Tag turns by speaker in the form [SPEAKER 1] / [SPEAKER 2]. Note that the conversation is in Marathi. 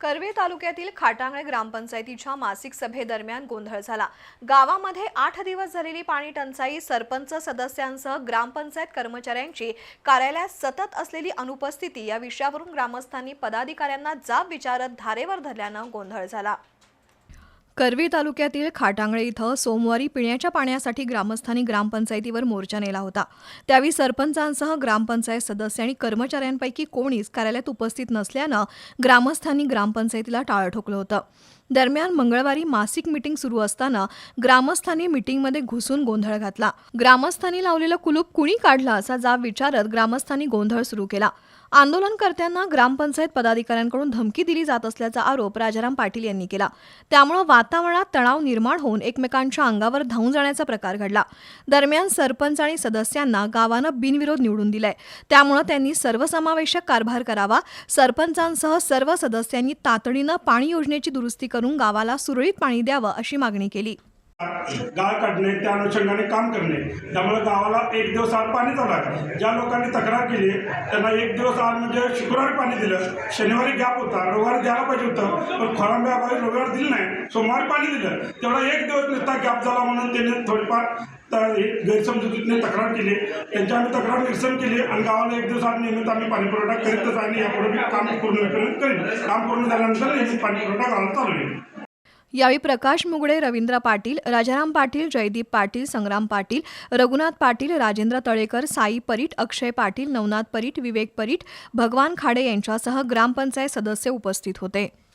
[SPEAKER 1] कर्वे तालुक्यातील खाटांगळे ग्रामपंचायतीच्या मासिक सभेदरम्यान गोंधळ झाला. गावामध्ये आठ दिवस झालेली पाणी टंचाई सरपंच सदस्यांसह ग्रामपंचायत कर्मचाऱ्यांची कार्यालयात सतत असलेली अनुपस्थिती या विषयावरून ग्रामस्थांनी पदाधिकाऱ्यांना जाब विचारत धारेवर धरल्यानं गोंधळ झाला. करवी तालुक्यातील खाटांगळे इथं सोमवारी पिण्याच्या पाण्यासाठी ग्रामस्थांनी ग्रामपंचायतीवर मोर्चा नेला होता. त्यावेळी सरपंचांसह ग्रामपंचायत सदस्य आणि कर्मचाऱ्यांपैकी कोणीच कार्यालयात उपस्थित नसल्यानं ग्रामस्थांनी ग्रामपंचायतीला टाळं ठोकलं होतं. दरम्यान मंगळवारी मासिक मिटिंग सुरू असताना ग्रामस्थांनी मिटिंगमध्ये घुसून गोंधळ घातला. ग्रामस्थांनी लावलेलं कुलूप कुणी काढलं असा जाब विचारत ग्रामस्थांनी गोंधळ सुरू केला. आंदोलनकर्त्यांना ग्रामपंचायत पदाधिकाऱ्यांकडून धमकी दिली जात असल्याचा आरोप राजाराम पाटील यांनी केला. त्यामुळे वातावरणात तणाव निर्माण होऊन एकमेकांच्या अंगावर धावून जाण्याचा प्रकार घडला. दरम्यान सरपंच आणि सदस्यांना गावानं बिनविरोध निवडून दिलाय. त्यामुळे त्यांनी सर्वसमावेशक कारभार करावा. सरपंचांसह सर्व सदस्यांनी तातडीनं पाणी योजनेची दुरुस्ती करून गावाला सुरळीत पाणी द्यावं अशी मागणी केली.
[SPEAKER 2] गाळ काढणे त्या अनुषंगाने काम करणे. त्यामुळे गावाला एक दिवस आड पाणी चालू ज्या लोकांनी तक्रार केली त्यांना एक दिवस आड म्हणजे शुक्रवारी पाणी दिलं. शनिवारी गॅप होता रविवारी द्यायला पाहिजे होतं. पण खोळंब्याबाई रविवार दिलं नाही सोमवारी पाणी दिलं. तेवढा एक दिवस नुसता गॅप झाला म्हणून त्यांनी थोडीफार त- हे गैरसमजुतीने तक्रार केली. त्यांची आम्ही तक्रार निरसन केली आणि गावाला एक दिवस आम्ही नियमित आम्ही पाणीपुरवठा करीतच आणि यापुढे काम पूर्ण करेन करीन काम पूर्ण झाल्यानंतर नियमित पाणीपुरवठा गावाला चालू होईल
[SPEAKER 1] यावेळी प्रकाश मुगडे रवींद्र पाटील राजाराम पाटील जयदीप पाटील संग्राम पाटील रघुनाथ पाटील राजेंद्र तळेकर साई परीट अक्षय पाटील नवनाथ परीट विवेक परीट भगवान खाडे यांच्यासह ग्रामपंचायत सदस्य उपस्थित होते.